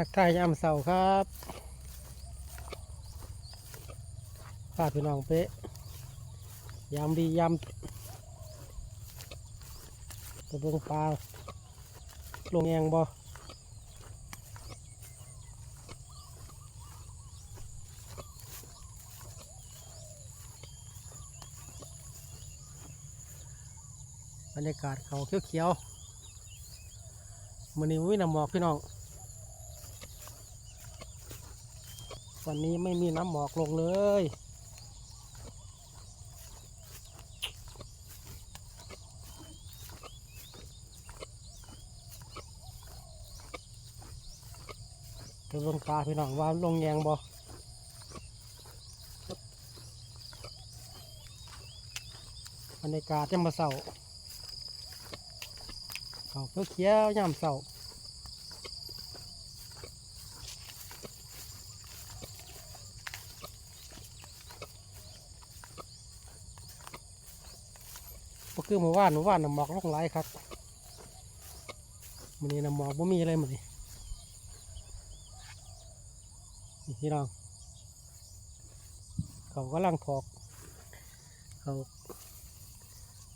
ทักทายยามเสาร์ครับป้าพี่น้องเป๊ะยามดียามตะเบิงปลาลงแยงบ่บรรยากาศเขาเขียวๆมันนี้วิน้ำหมอกพี่น้อง วันนี้ไม่มีน้ำหมอกลงเลยเดี๋ยวลงปลาพี่น้องว่าลงแยงบ่บรรยากาศจะมาเสาเขาเขียวยามเสา คือเมื่อวานเมื่อวานน้ำหมอกลงหลายครับมันนี้น้ำหมอกบ่มีอะไรหมดนี่นี่พี่น้อง เขากำลังถอก เขา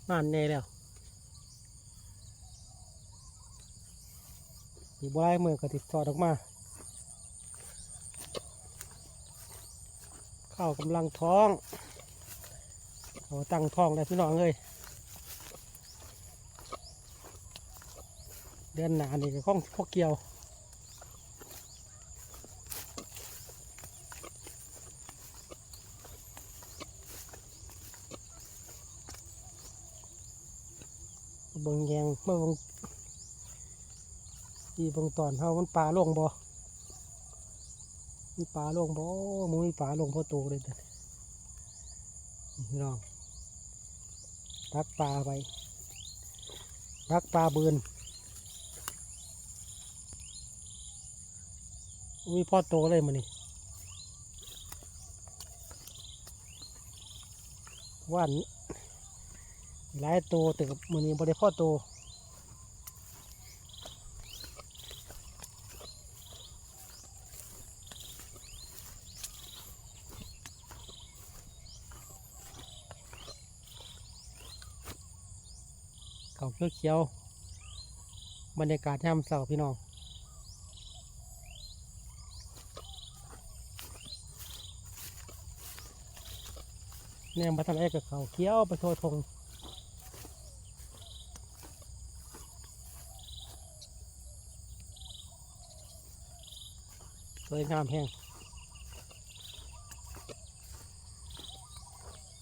บ้านแน่แล้วอีบ่ายมือก็ติดสอดออกมา เข้ากำลังท้องเขาตั้งท้องแล้วพี่น้องเลย เดือนหนานี่ก็ข้องพวกเกี่ยวบิ่งแยงเมื่อบิ่งอีเบิ่งตอนเฮามันปลาลงบ่มีปลาลงบ่มึงมีปลาลงพอโตเลยเด่น้องตักปลาไปตักปลาเบือน อุ้ยพ่อโตเลยมันนี่ว่านหลายตัวแต่กับมือนี้บริพ่อโตวเขาเขียวๆบรรยากาศยามเสาร์พี่น้อง เนี่ยมาทำอะไรกับเขาเขี้ยวไปโทษทงสวยงามแห้ง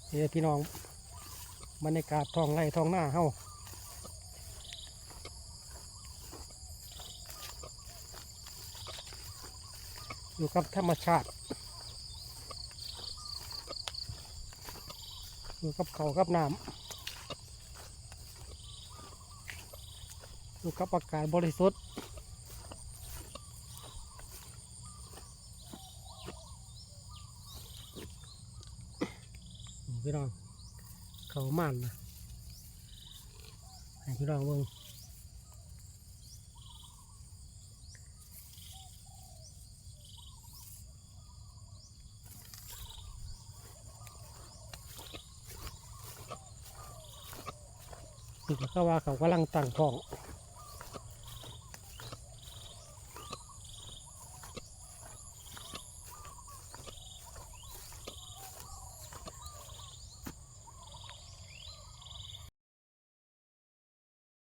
เฮ้พี่น้องบรรยากาศทองไร่ทองหน้าเฮาอยู่กับธรรมชาติ อยู่กับเขากับน้ำอยู่กับอากาศบริสุทธิ์พี่น้องเขามันนะให้พี่น้องเบิ่ง ก็ว่าเขากำลังตั้งท้อง